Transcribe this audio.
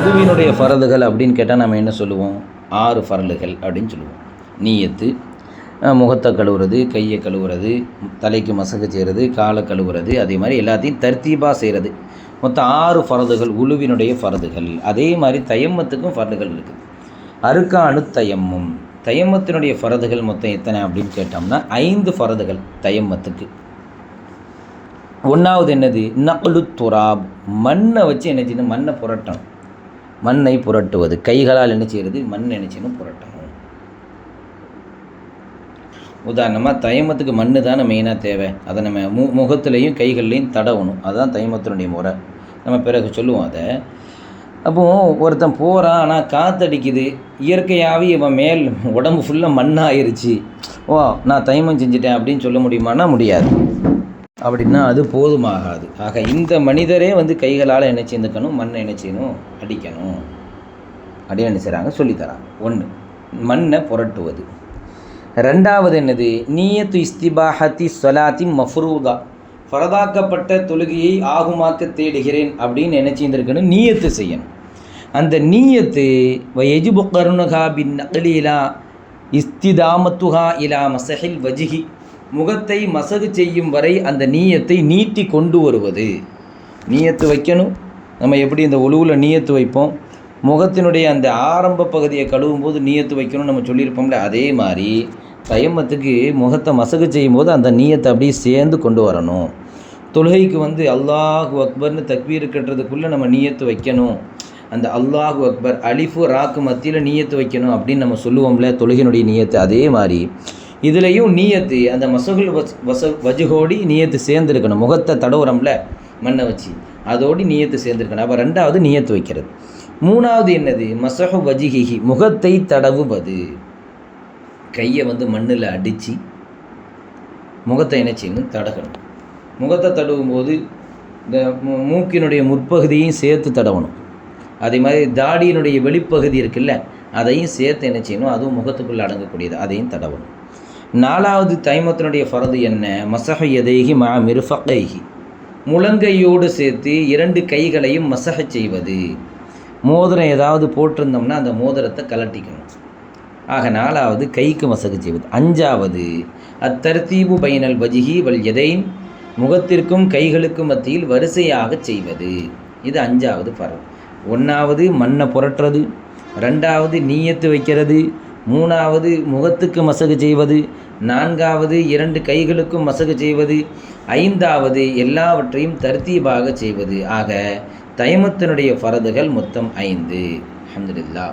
தயமத்தினுடைய ஃபரதுகள் அப்படின்னு கேட்டால் நம்ம என்ன சொல்லுவோம்? ஆறு ஃபரலுகள் அப்படின்னு சொல்லுவோம். நீயத்து முகத்தை கழுவுறது கையை கழுவுறது தலைக்கு மசகு செய்கிறது காலை கழுவுறது அதே மாதிரி எல்லாத்தையும் தர்த்தீபாக செய்கிறது மொத்தம் ஆறு ஃபரதுகள் உழுவினுடைய ஃபரதுகள் அதே மாதிரி தயம்மத்துக்கும் ஃபரதுகள் இருக்குது அருக்கானு தயம்மும் தயம்மத்தினுடைய ஃபரதுகள் மொத்தம் எத்தனை அப்படின்னு கேட்டோம்னா ஐந்து ஃபரதுகள் தயம்மத்துக்கு ஒன்றாவது என்னது? நகலு துராப். மண்ணை வச்சு என்ன செய்யணும்? மண்ணை புரட்டணும். மண்ணை புரட்டுவது. கைகளால் என்ன செய்கிறது? மண் என்ன புரட்டணும். உதாரணமாக தயமத்துக்கு மண்ணு தானே மெயினாக தேவை. அதை நம்ம மு முகத்துலேயும் கைகள்லையும் தடவணும். அதுதான் தயமத்தினுடைய முறை. நம்ம பிறகு சொல்லுவோம் அதை. அப்போது ஒருத்தன் போகிறான் ஆனால் காத்தடிக்குது. இயற்கையாகவே இவன் மேல் உடம்பு ஃபுல்லாக மண்ணாயிருச்சு. ஓ நான் தயமம் செஞ்சிட்டேன் அப்படின்னு சொல்ல முடியுமானா முடியாது. அப்படின்னா அது போதுமாகாது. ஆக இந்த மனிதரே வந்து கைகளால் என்ன செய்துக்கணும் மண்ணை என்ன செய்யணும்? அடிக்கணும். அப்படின்னு என்ன செய்கிறாங்க சொல்லித்தராங்க ஒன்று மண்ணை புரட்டுவது. ரெண்டாவது என்னது? நீயத்து இஸ்திபாஹத்தி சொலாத்தி மஃப்ரூதா. ஃபரதாக்கப்பட்ட தொழுகையை ஆகுமாக்க தேடுகிறேன் அப்படின்னு என்ன செய்திருக்கணும்? நீயத்து செய்யணும். அந்த நீயத்து வயஜுபு கருணகா பின் நகலீலா இஸ்திதாமத்துஹா இலா மசஹில் வஜிஹி. முகத்தை மசகு செய்யும் வரை அந்த நீயத்தை நீட்டி கொண்டு வருவது. நீயத்து வைக்கணும். நம்ம எப்படி இந்த ஒழுவில் நீயத்து வைப்போம்? முகத்தினுடைய அந்த ஆரம்ப பகுதியை கழுவும் போது நீயத்து வைக்கணும்னு நம்ம சொல்லியிருப்போம்ல அதே மாதிரி தயமத்துக்கு முகத்தை மசகு செய்யும் போது அந்த நீயத்தை அப்படியே சேர்ந்து கொண்டு வரணும். தொழுகைக்கு வந்து அல்லாஹு அக்பர்னு தக்பீர் கட்டுறதுக்குள்ளே நம்ம நீயத்து வைக்கணும். அந்த அல்லாஹு அக்பர் அலிஃபு ராக்கு மத்தியில் நீயத்து வைக்கணும் அப்படின்னு நம்ம சொல்லுவோம்ல தொழுகையினுடைய நீயத்து. அதே மாதிரி இதுலேயும் நீயத்து அந்த மசகுல் வஸ் வச வஜுகோடி நீயத்து சேர்ந்துருக்கணும். முகத்தை தடவுறோம்ல மண்ணை வச்சு. அதோடு நீயத்து சேர்ந்துருக்கணும். அப்போ ரெண்டாவது நீயத்து வைக்கிறது. மூணாவது என்னது? மசஹு வஜிஹிஹி முகத்தை தடவுவது. கையை வந்து மண்ணில் அடித்து முகத்தை என்ன செய்யணும்? தடகணும். முகத்தை தடவும் போது இந்த மூ- மூக்கினுடைய முற்பகுதியையும் சேர்த்து தடவணும். அதே மாதிரி தாடியினுடைய வெளிப்பகுதி இருக்குல்ல அதையும் சேர்த்து என்ன செய்யணும்? அதுவும் முகத்துக்குள்ளே அடங்கக்கூடியது. அதையும் தடவணும். நாலாவது தைமத்தினுடைய ஃபரது என்ன? மசஹ எதைகி மா மிருஃபகைகி முழங்கையோடு சேர்த்து இரண்டு கைகளையும் மசக செய்வது. மோதிரம் ஏதாவது போட்டிருந்தோம்னா அந்த மோதிரத்தை கலட்டிக்கணும் ஆக நாலாவது கைக்கு மசகு செய்வது. அஞ்சாவது அத்தர்த்தீபு பைனல் வஜிகி வல் எதைன் முகத்திற்கும் கைகளுக்கும் மத்தியில் வரிசையாக செய்வது. இது அஞ்சாவது பரம் ஒன்றாவது மண்ணை புரட்டுறது. ரெண்டாவது நீயத்து வைக்கிறது. மூணாவது முகத்துக்கு மசகு செய்வது நான்காவது இரண்டு கைகளுக்கும் மசகு செய்வது ஐந்தாவது எல்லாவற்றையும் தர்த்தீபாக செய்வது. ஆக தயமத்தினுடைய ஃபரதுகள் மொத்தம் ஐந்து. அஹமதுல்லா